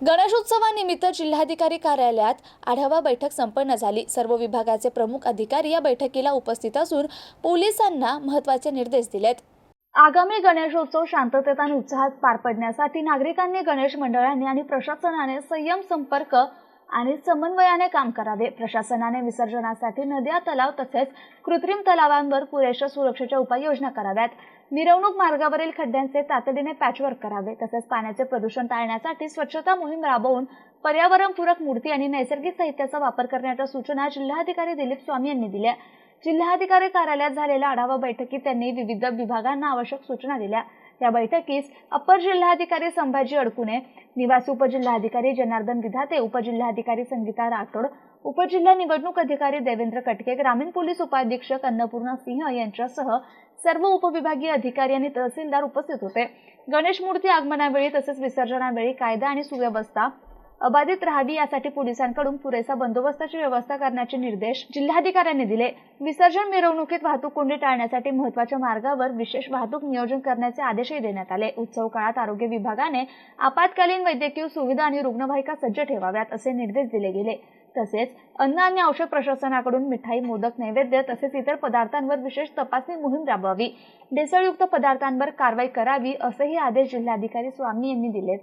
गणेशोत्सवानिमित्त जिल्हाधिकारी कार्यालयात आढावा बैठक संपन्न झाली. सर्व विभागाचे प्रमुख अधिकारी या बैठकीला उपस्थित असून पोलिसांना महत्त्वाचे निर्देश दिलेत. आगामी गणेशोत्सव शांततेत आणि उत्साहात पार पडण्यासाठी नागरिकांनी गणेश मंडळांनी आणि प्रशासनाने संयम संपर्क आणि समन्वयाने काम करावे. प्रशासनाने विसर्जनासाठी नद्या तलाव तसेच कृत्रिम तलावांवर पुरेशा सुरक्षेच्या उपाययोजना कराव्यात. मिरवणूक मार्गावरील खड्ड्यांचे तातडीने पॅचवर्क करावे. तसेच पाण्याचे प्रदूषण टाळण्यासाठी स्वच्छता मोहीम राबवून पर्यावरणपूरक मूर्ती आणि नैसर्गिक साहित्याचा वापर करण्याच्या सूचना जिल्हाधिकारी दिलीप स्वामी यांनी दिल्या. जिल्हाधिकारी कार्यालयात झालेल्या आढावा बैठकीत त्यांनी विविध विभागांना आवश्यक सूचना दिल्या. या बैठकीस अपर जिल्हाधिकारी संभाजी अडकुने निवासी उपजिल्हाधिकारी जनार्दन विधाते उपजिल्हाधिकारी संगीता राठोड उपजिल्हा निवडणूक अधिकारी देवेंद्र कटके ग्रामीण पोलीस उपाधीक्षक अन्नपूर्णा सिंह यांच्यासह सर्व उपविभागीय अधिकारी आणि तहसीलदार उपस्थित होते. गणेश मूर्ती आगमनावेळी तसेच विसर्जनावेळी कायदा आणि सुव्यवस्था अबाधित राहावी यासाठी पोलिसांकडून पुरेसा बंदोबस्ताची व्यवस्था करण्याचे निर्देश जिल्हाधिकाऱ्यांनी दिले. विसर्जन मिरवणुकीत वाहतूक कोंडी टाळण्यासाठी महत्त्वाच्या मार्गावर विशेष वाहतूक नियोजन करण्याचे आदेशही देण्यात आले. उत्सव काळात आरोग्य विभागाने आपत्कालीन वैद्यकीय सुविधा आणि रुग्णवाहिका सज्ज ठेवाव्यात असे निर्देश दिले गेले. तसेच अन्न आणि औषध प्रशासनाकडून मिठाई मोदक नैवेद्य तसेच इतर पदार्थांवर विशेष तपासणी मोहीम राबवावी. भेसळयुक्त पदार्थांवर कारवाई करावी असेही आदेश जिल्हाधिकारी स्वामी यांनी दिलेत.